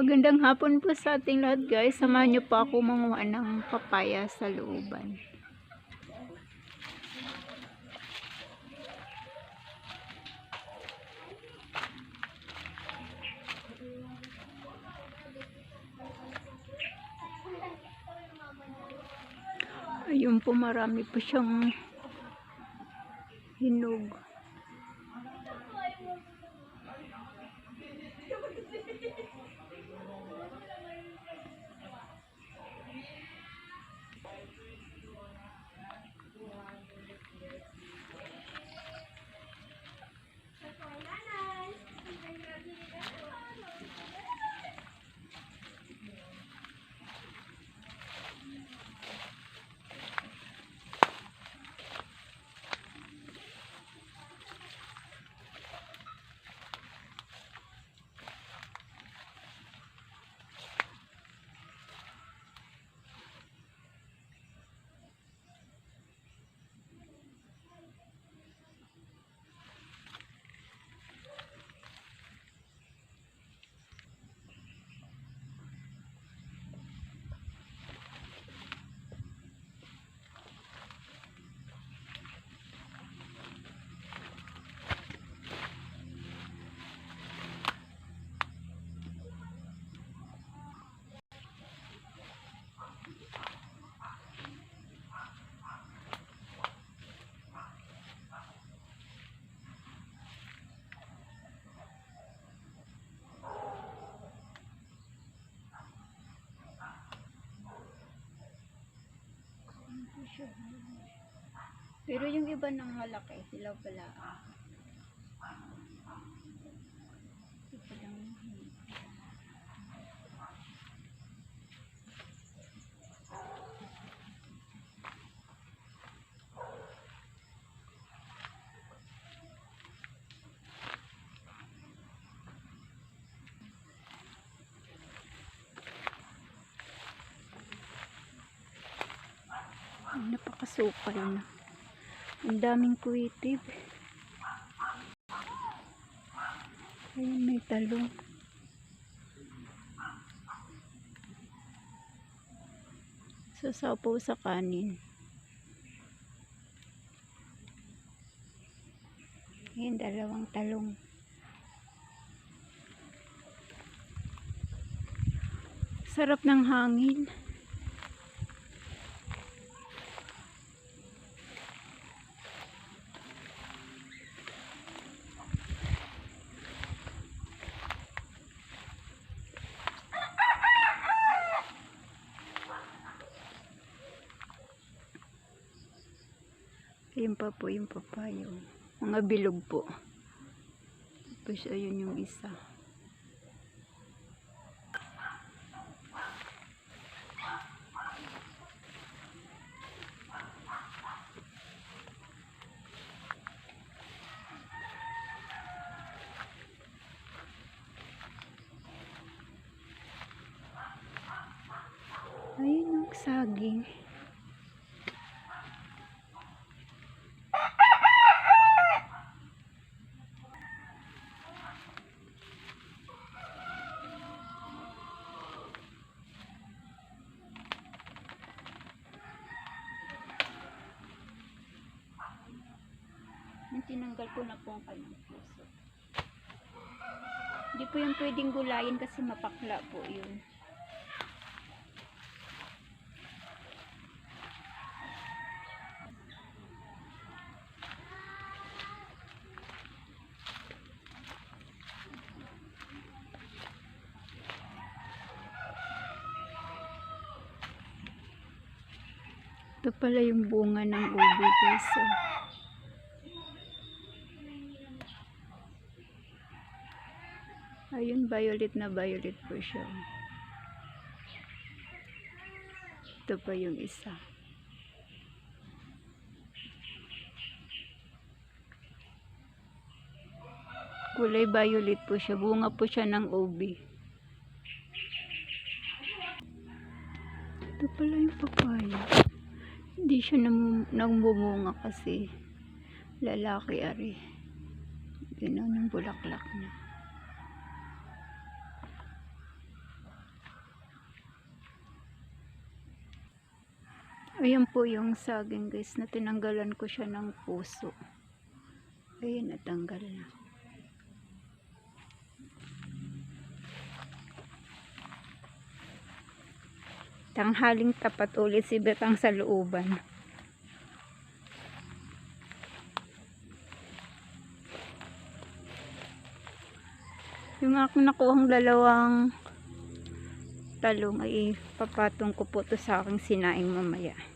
Magandang hapon po sa ating lahat guys. Samahan niyo po ako manguha ng papaya sa looban. Ayun po marami po siyang hinog. Pero yung iba ng malaki, sila pala. Ay, napakasukal na. Ang daming kuwitib. Ayun, may talong. Sasapaw sa kanin. Ayun, dalawang talong. Sarap ng hangin. Ayun pa po yung papayo. Mga bilog po. Tapos ayun yung isa. Ayun yung saging. Tinanggal ko na po ang kanyang puso. Hindi po yung pwedeng gulayin kasi mapakla po yun. Ito pala yung bunga ng ubi guys. oh. Ayun, violet na violet po siya. Ito pa yung isa. Kulay violet po siya. Bunga po siya ng ubi. Ito pala yung papaya. Hindi siya nam namumunga kasi lalaki ari. Gano'n ang bulaklak niya. Ayan po yung saging guys na tinanggalan ko siya ng puso. Ayan, natanggal na. Tanghaling tapat ulit si Betang sa looban. Yung aking nakuhang dalawang talong ay papatong ko po to sa aking sinaing mamaya.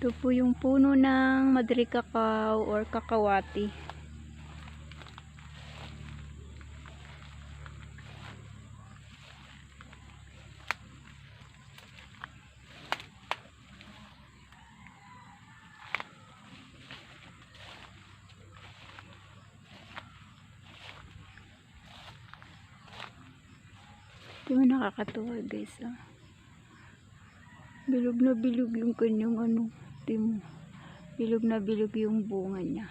Ito po yung puno ng madri cacao or kakawati. Ito nakakatuwa guys. Ah. Bilog na bilog yung kanyang ano. Timo. Bilog na bilog yung bunga niya.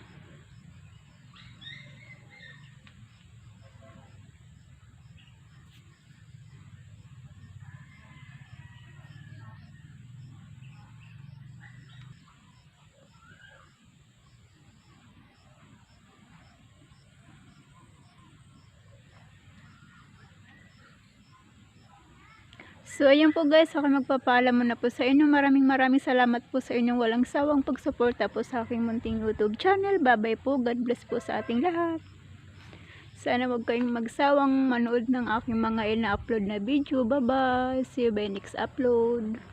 So, ayan po guys, ako magpapaalam muna po sa inyo. Maraming maraming salamat po sa inyong walang sawang pagsuporta po sa aking munting YouTube channel. Bye-bye po. God bless po sa ating lahat. Sana huwag kayong magsawang manood ng aking mga ina-upload na video. Bye-bye. See you by next upload.